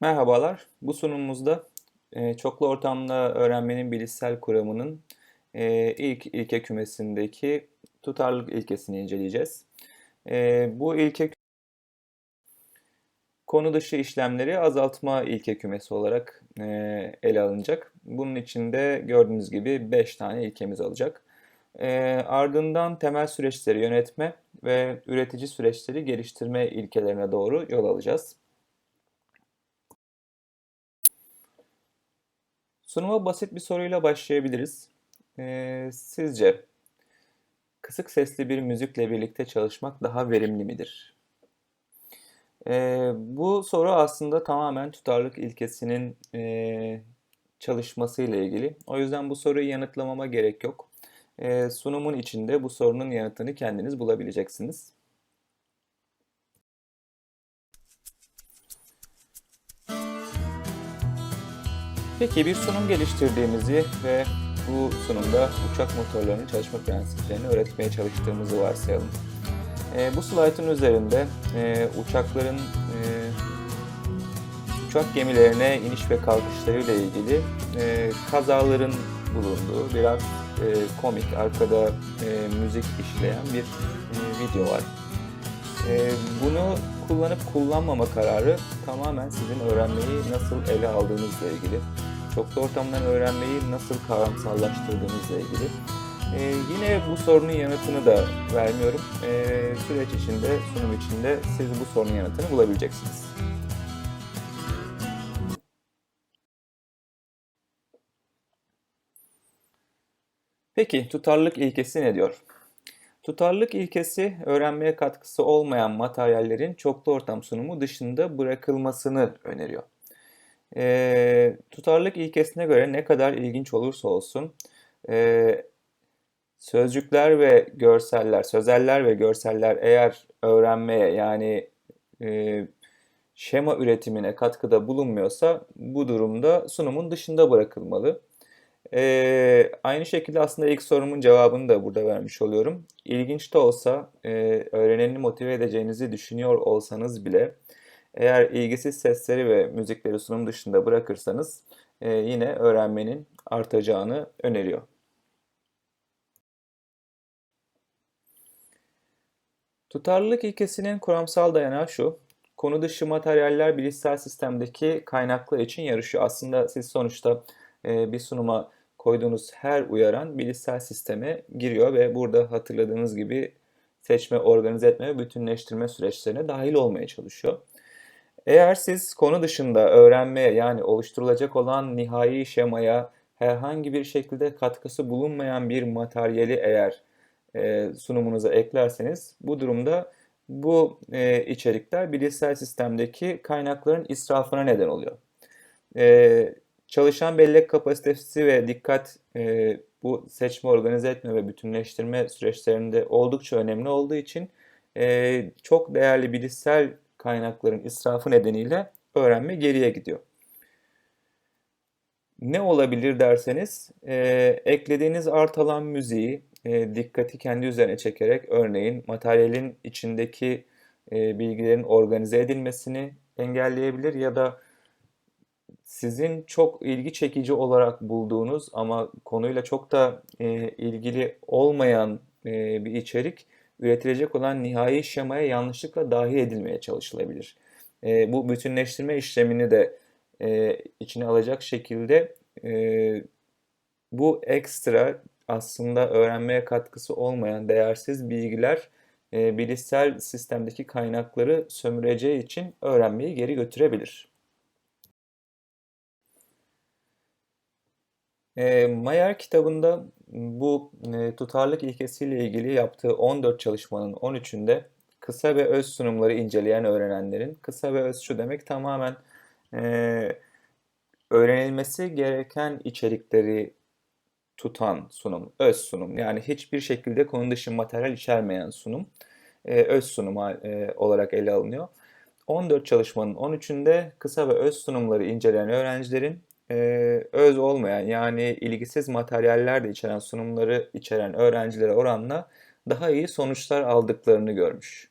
Merhabalar. Bu sunumumuzda e, çoklu ortamda öğrenmenin bilişsel kuramının e, ilk ilke kümesindeki tutarlılık ilkesini inceleyeceğiz. E, bu ilke konu dışı işlemleri azaltma ilke kümesi olarak ele alınacak. Bunun içinde gördüğünüz gibi 5 tane ilkemiz olacak. E, ardından temel süreçleri yönetme ve üretici süreçleri geliştirme ilkelerine doğru yol alacağız. Sunuma basit bir soruyla başlayabiliriz. Ee, sizce kısık sesli bir müzikle birlikte çalışmak daha verimli midir? Ee, bu soru aslında tamamen tutarlılık ilkesinin e, çalışmasıyla ilgili. O yüzden bu soruyu yanıtlamama gerek yok. Ee, sunumun içinde bu sorunun yanıtını kendiniz bulabileceksiniz. Peki bir sunum geliştirdiğimizi ve bu sunumda uçak motorlarının çalışma prensiplerini öğretmeye çalıştığımızı varsayalım. E, bu slaytın üzerinde e, uçakların e, uçak gemilerine iniş ve kalkışları ile ilgili e, kazaların bulunduğu biraz e, komik arkada e, müzik işleyen bir e, video var. E, bunu kullanıp kullanmama kararı tamamen sizin öğrenmeyi nasıl ele aldığınızla ilgili çoklu ortamdan öğrenmeyi nasıl kavramsallaştırdığınızla ilgili. Ee, yine bu sorunun yanıtını da vermiyorum. Ee, süreç içinde, sunum içinde siz bu sorunun yanıtını bulabileceksiniz. Peki tutarlılık ilkesi ne diyor? Tutarlılık ilkesi öğrenmeye katkısı olmayan materyallerin çoklu ortam sunumu dışında bırakılmasını öneriyor. E, tutarlılık ilkesine göre ne kadar ilginç olursa olsun e, sözcükler ve görseller, sözeller ve görseller eğer öğrenmeye yani e, şema üretimine katkıda bulunmuyorsa bu durumda sunumun dışında bırakılmalı. E, aynı şekilde aslında ilk sorumun cevabını da burada vermiş oluyorum. İlginç de olsa e, öğreneni motive edeceğinizi düşünüyor olsanız bile eğer ilgisiz sesleri ve müzikleri sunum dışında bırakırsanız e, yine öğrenmenin artacağını öneriyor. Tutarlılık ilkesinin kuramsal dayanağı şu. Konu dışı materyaller bilişsel sistemdeki kaynaklar için yarışıyor. Aslında siz sonuçta e, bir sunuma koyduğunuz her uyaran bilişsel sisteme giriyor ve burada hatırladığınız gibi seçme, organize etme ve bütünleştirme süreçlerine dahil olmaya çalışıyor. Eğer siz konu dışında öğrenmeye yani oluşturulacak olan nihai şemaya herhangi bir şekilde katkısı bulunmayan bir materyali eğer e, sunumunuza eklerseniz bu durumda bu e, içerikler bilişsel sistemdeki kaynakların israfına neden oluyor. E, çalışan bellek kapasitesi ve dikkat e, bu seçme, organize etme ve bütünleştirme süreçlerinde oldukça önemli olduğu için e, çok değerli bilişsel kaynakların israfı nedeniyle öğrenme geriye gidiyor. Ne olabilir derseniz e, eklediğiniz artalan müziği e, dikkati kendi üzerine çekerek örneğin materyalin içindeki e, bilgilerin organize edilmesini engelleyebilir ya da sizin çok ilgi çekici olarak bulduğunuz ama konuyla çok da e, ilgili olmayan e, bir içerik üretilecek olan nihai şemaya yanlışlıkla dahil edilmeye çalışılabilir. E, bu bütünleştirme işlemini de e, içine alacak şekilde e, bu ekstra aslında öğrenmeye katkısı olmayan değersiz bilgiler e, bilişsel sistemdeki kaynakları sömüreceği için öğrenmeyi geri götürebilir. E, Mayer kitabında bu e, tutarlılık ilkesiyle ilgili yaptığı 14 çalışmanın 13'ünde kısa ve öz sunumları inceleyen öğrenenlerin, kısa ve öz şu demek tamamen e, öğrenilmesi gereken içerikleri tutan sunum, öz sunum. Yani hiçbir şekilde konu dışı materyal içermeyen sunum, e, öz sunum e, olarak ele alınıyor. 14 çalışmanın 13'ünde kısa ve öz sunumları inceleyen öğrencilerin e, öz olmayan yani ilgisiz materyaller de içeren sunumları içeren öğrencilere oranla daha iyi sonuçlar aldıklarını görmüş.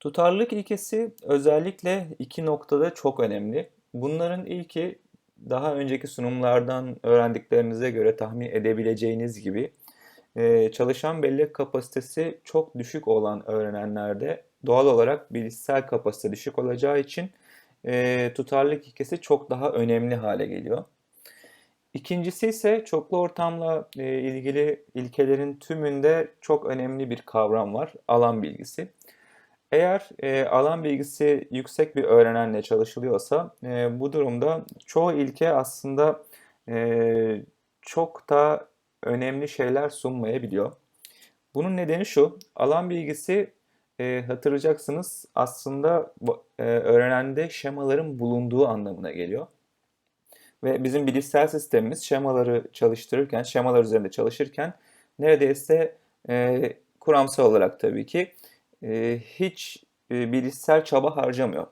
Tutarlılık ilkesi özellikle iki noktada çok önemli. Bunların ilki daha önceki sunumlardan öğrendiklerinize göre tahmin edebileceğiniz gibi çalışan bellek kapasitesi çok düşük olan öğrenenlerde doğal olarak bilişsel kapasite düşük olacağı için e, tutarlılık ilkesi çok daha önemli hale geliyor. İkincisi ise çoklu ortamla e, ilgili ilkelerin tümünde çok önemli bir kavram var, alan bilgisi. Eğer e, alan bilgisi yüksek bir öğrenenle çalışılıyorsa e, bu durumda çoğu ilke aslında e, çok da önemli şeyler sunmayabiliyor. Bunun nedeni şu, alan bilgisi e, hatırlayacaksınız aslında e, öğrenende şemaların bulunduğu anlamına geliyor. Ve bizim bilişsel sistemimiz şemaları çalıştırırken, şemalar üzerinde çalışırken neredeyse e, kuramsal olarak tabii ki e, hiç e, bilişsel çaba harcamıyor.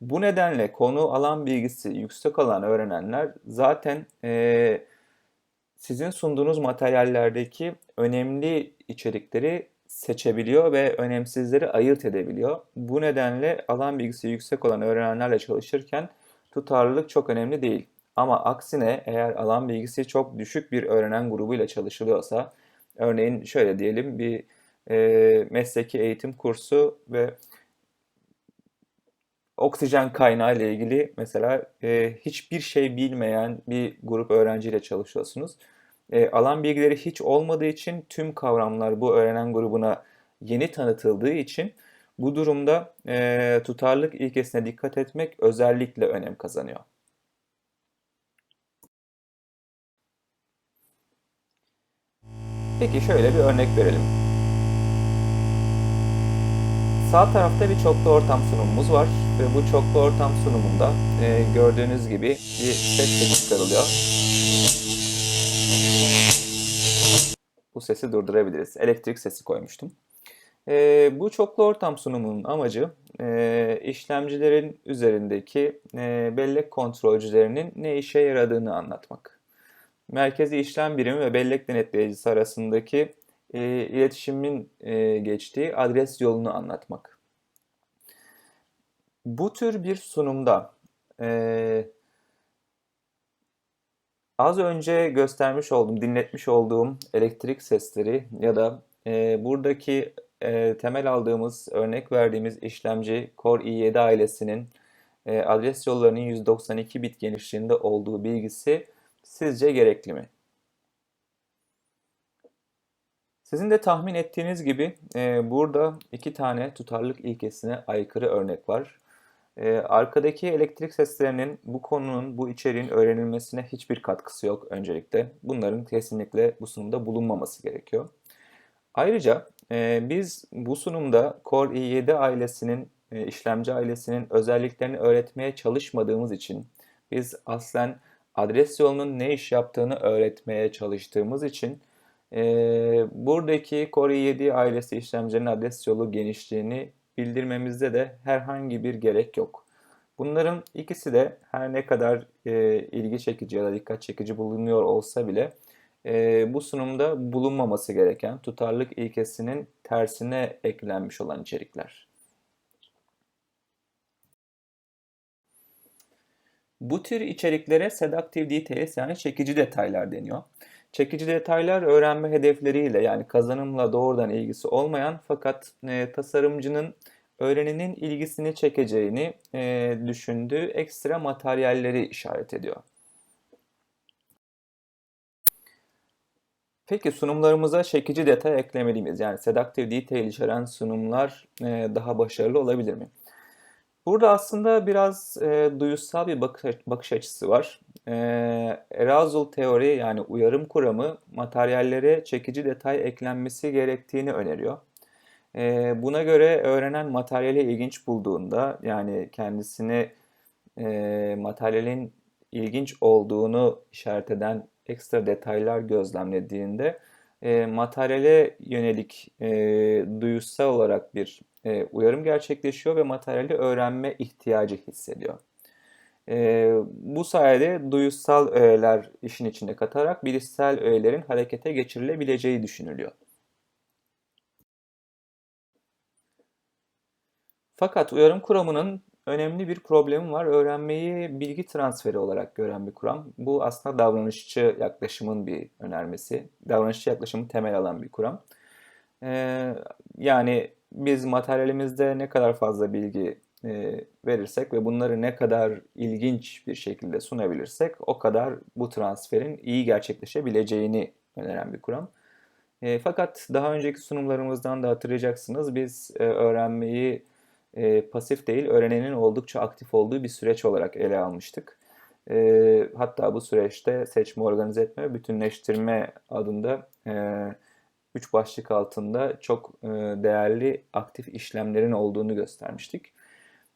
Bu nedenle konu alan bilgisi yüksek olan öğrenenler zaten e, sizin sunduğunuz materyallerdeki önemli içerikleri seçebiliyor ve önemsizleri ayırt edebiliyor. Bu nedenle alan bilgisi yüksek olan öğrenenlerle çalışırken tutarlılık çok önemli değil. Ama aksine eğer alan bilgisi çok düşük bir öğrenen grubuyla çalışılıyorsa, örneğin şöyle diyelim bir e, mesleki eğitim kursu ve oksijen kaynağı ile ilgili mesela e, hiçbir şey bilmeyen bir grup öğrenciyle çalışıyorsunuz. E, alan bilgileri hiç olmadığı için tüm kavramlar bu öğrenen grubuna yeni tanıtıldığı için bu durumda e, tutarlılık ilkesine dikkat etmek özellikle önem kazanıyor. Peki şöyle bir örnek verelim. Sağ tarafta bir çoklu ortam sunumumuz var ve bu çoklu ortam sunumunda e, gördüğünüz gibi bir ses çıkarılıyor. Bu sesi durdurabiliriz. Elektrik sesi koymuştum. E, bu çoklu ortam sunumunun amacı e, işlemcilerin üzerindeki e, bellek kontrolcülerinin ne işe yaradığını anlatmak merkezi işlem birimi ve bellek denetleyicisi arasındaki e, iletişimin e, geçtiği adres yolunu anlatmak. Bu tür bir sunumda e, az önce göstermiş olduğum, dinletmiş olduğum elektrik sesleri ya da e, buradaki e, temel aldığımız, örnek verdiğimiz işlemci Core i7 ailesinin e, adres yollarının 192 bit genişliğinde olduğu bilgisi sizce gerekli mi? Sizin de tahmin ettiğiniz gibi e, burada iki tane tutarlılık ilkesine aykırı örnek var. E, arkadaki elektrik seslerinin bu konunun, bu içeriğin öğrenilmesine hiçbir katkısı yok öncelikle. Bunların kesinlikle bu sunumda bulunmaması gerekiyor. Ayrıca e, biz bu sunumda Core i7 ailesinin, e, işlemci ailesinin özelliklerini öğretmeye çalışmadığımız için biz aslen adres yolunun ne iş yaptığını öğretmeye çalıştığımız için e, buradaki Core i7 ailesi işlemcilerin adres yolu genişliğini bildirmemizde de herhangi bir gerek yok. Bunların ikisi de her ne kadar e, ilgi çekici ya da dikkat çekici bulunuyor olsa bile e, bu sunumda bulunmaması gereken tutarlılık ilkesinin tersine eklenmiş olan içerikler. Bu tür içeriklere seductive details yani çekici detaylar deniyor. Çekici detaylar öğrenme hedefleriyle yani kazanımla doğrudan ilgisi olmayan fakat e, tasarımcının öğreninin ilgisini çekeceğini e, düşündüğü ekstra materyalleri işaret ediyor. Peki sunumlarımıza çekici detay eklemeli? Yani seductive detail içeren sunumlar e, daha başarılı olabilir mi? Burada aslında biraz e, duyusal bir bakış, bakış açısı var. E, teori yani uyarım kuramı materyallere çekici detay eklenmesi gerektiğini öneriyor. E, buna göre öğrenen materyali ilginç bulduğunda yani kendisini e, materyalin ilginç olduğunu işaret eden ekstra detaylar gözlemlediğinde e, materyale yönelik e, duyusal olarak bir e, uyarım gerçekleşiyor ve materyali öğrenme ihtiyacı hissediyor. E, bu sayede duyusal öğeler işin içine katarak bilişsel öğelerin harekete geçirilebileceği düşünülüyor. Fakat uyarım kuramının önemli bir problemi var. Öğrenmeyi bilgi transferi olarak gören bir kuram. Bu aslında davranışçı yaklaşımın bir önermesi. Davranışçı yaklaşımı temel alan bir kuram. Ee, yani biz materyalimizde ne kadar fazla bilgi e, verirsek ve bunları ne kadar ilginç bir şekilde sunabilirsek o kadar bu transferin iyi gerçekleşebileceğini öneren bir kuram. E, fakat daha önceki sunumlarımızdan da hatırlayacaksınız biz e, öğrenmeyi e, pasif değil öğrenenin oldukça aktif olduğu bir süreç olarak ele almıştık. E, hatta bu süreçte seçme, organize etme bütünleştirme adında e, üç başlık altında çok e, değerli aktif işlemlerin olduğunu göstermiştik.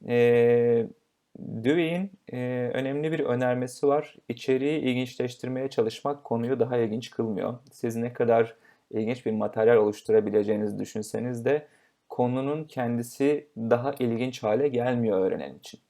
E, Dewey'in e, önemli bir önermesi var. İçeriği ilginçleştirmeye çalışmak konuyu daha ilginç kılmıyor. Siz ne kadar ilginç bir materyal oluşturabileceğinizi düşünseniz de konunun kendisi daha ilginç hale gelmiyor öğrenen için.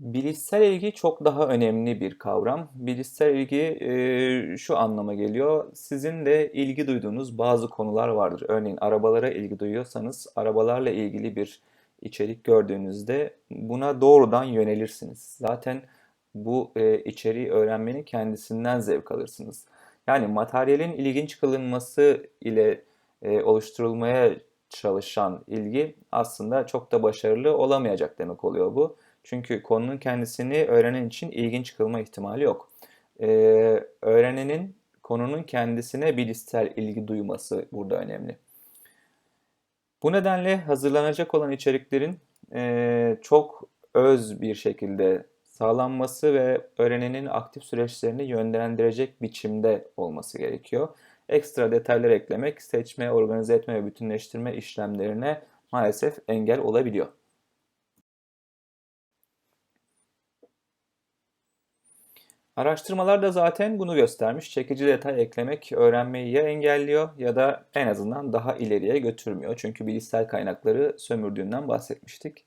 Bilişsel ilgi çok daha önemli bir kavram. Bilişsel ilgi e, şu anlama geliyor. Sizin de ilgi duyduğunuz bazı konular vardır. Örneğin arabalara ilgi duyuyorsanız arabalarla ilgili bir içerik gördüğünüzde buna doğrudan yönelirsiniz. Zaten bu e, içeriği öğrenmenin kendisinden zevk alırsınız. Yani materyalin ilginç kılınması ile e, oluşturulmaya çalışan ilgi aslında çok da başarılı olamayacak demek oluyor bu. Çünkü konunun kendisini öğrenen için ilginç kılma ihtimali yok. Ee, öğrenenin konunun kendisine bilişsel ilgi duyması burada önemli. Bu nedenle hazırlanacak olan içeriklerin e, çok öz bir şekilde sağlanması ve öğrenenin aktif süreçlerini yönlendirecek biçimde olması gerekiyor. Ekstra detaylar eklemek, seçme, organize etme ve bütünleştirme işlemlerine maalesef engel olabiliyor. Araştırmalar da zaten bunu göstermiş. Çekici detay eklemek öğrenmeyi ya engelliyor ya da en azından daha ileriye götürmüyor. Çünkü bilişsel kaynakları sömürdüğünden bahsetmiştik.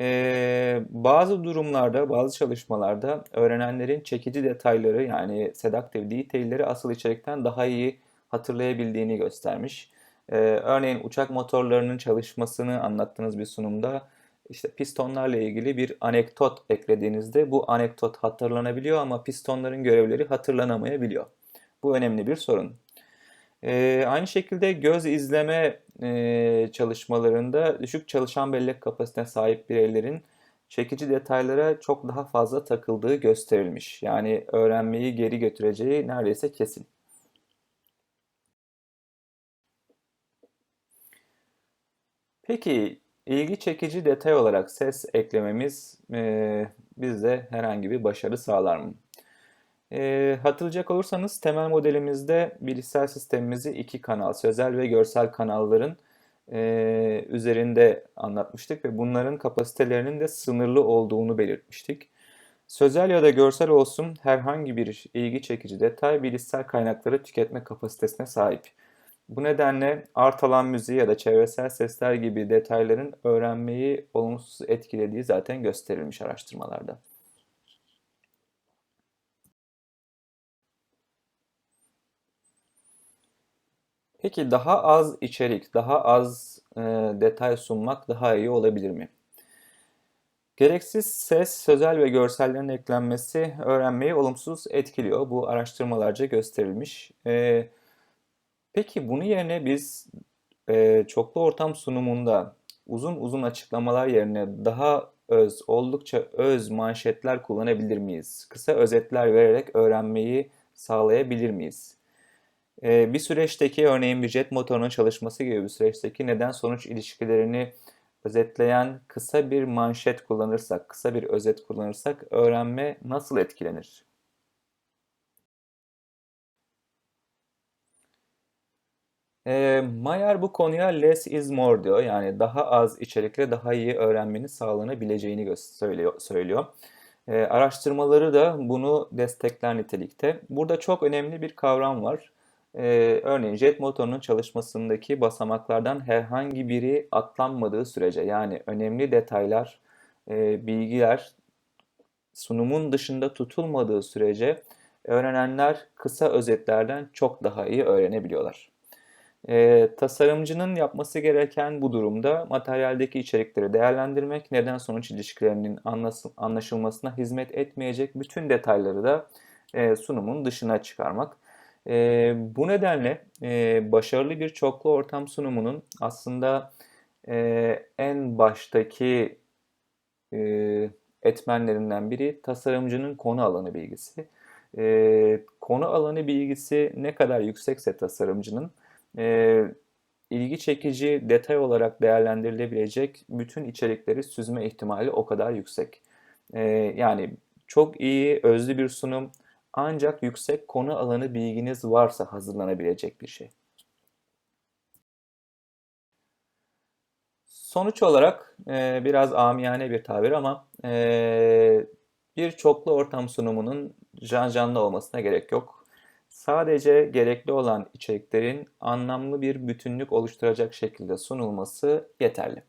Ee, bazı durumlarda, bazı çalışmalarda öğrenenlerin çekici detayları yani seductive detail'leri asıl içerikten daha iyi hatırlayabildiğini göstermiş. Ee, örneğin uçak motorlarının çalışmasını anlattığınız bir sunumda işte pistonlarla ilgili bir anekdot eklediğinizde bu anekdot hatırlanabiliyor ama pistonların görevleri hatırlanamayabiliyor. Bu önemli bir sorun. Ee, aynı şekilde göz izleme e, çalışmalarında düşük çalışan bellek kapasitesine sahip bireylerin çekici detaylara çok daha fazla takıldığı gösterilmiş. Yani öğrenmeyi geri götüreceği neredeyse kesin. Peki İlgi çekici detay olarak ses eklememiz e, bizde herhangi bir başarı sağlar mı? E, hatırlayacak olursanız temel modelimizde bilişsel sistemimizi iki kanal, sözel ve görsel kanalların e, üzerinde anlatmıştık ve bunların kapasitelerinin de sınırlı olduğunu belirtmiştik. Sözel ya da görsel olsun herhangi bir ilgi çekici detay bilişsel kaynakları tüketme kapasitesine sahip. Bu nedenle art alan müziği ya da çevresel sesler gibi detayların öğrenmeyi olumsuz etkilediği zaten gösterilmiş araştırmalarda. Peki daha az içerik, daha az e, detay sunmak daha iyi olabilir mi? Gereksiz ses, sözel ve görsellerin eklenmesi öğrenmeyi olumsuz etkiliyor. Bu araştırmalarca gösterilmiş. E, Peki bunun yerine biz e, çoklu ortam sunumunda uzun uzun açıklamalar yerine daha öz, oldukça öz manşetler kullanabilir miyiz? Kısa özetler vererek öğrenmeyi sağlayabilir miyiz? E, bir süreçteki örneğin bir jet motorunun çalışması gibi bir süreçteki neden sonuç ilişkilerini özetleyen kısa bir manşet kullanırsak, kısa bir özet kullanırsak öğrenme nasıl etkilenir? E, Mayer bu konuya less is more diyor. Yani daha az içerikle daha iyi öğrenmenin sağlanabileceğini söylüyor. söylüyor. E, araştırmaları da bunu destekler nitelikte. Burada çok önemli bir kavram var. E, örneğin jet motorunun çalışmasındaki basamaklardan herhangi biri atlanmadığı sürece yani önemli detaylar, e, bilgiler sunumun dışında tutulmadığı sürece öğrenenler kısa özetlerden çok daha iyi öğrenebiliyorlar. Ee, tasarımcının yapması gereken bu durumda materyaldeki içerikleri değerlendirmek, neden sonuç ilişkilerinin anlaşılmasına hizmet etmeyecek bütün detayları da e, sunumun dışına çıkarmak. E, bu nedenle e, başarılı bir çoklu ortam sunumunun aslında e, en baştaki e, etmenlerinden biri tasarımcının konu alanı bilgisi. E, konu alanı bilgisi ne kadar yüksekse tasarımcının e, ilgi çekici detay olarak değerlendirilebilecek bütün içerikleri süzme ihtimali o kadar yüksek. E, yani çok iyi, özlü bir sunum ancak yüksek konu alanı bilginiz varsa hazırlanabilecek bir şey. Sonuç olarak e, biraz amiyane bir tabir ama e, bir çoklu ortam sunumunun can canlı olmasına gerek yok. Sadece gerekli olan içeriklerin anlamlı bir bütünlük oluşturacak şekilde sunulması yeterli.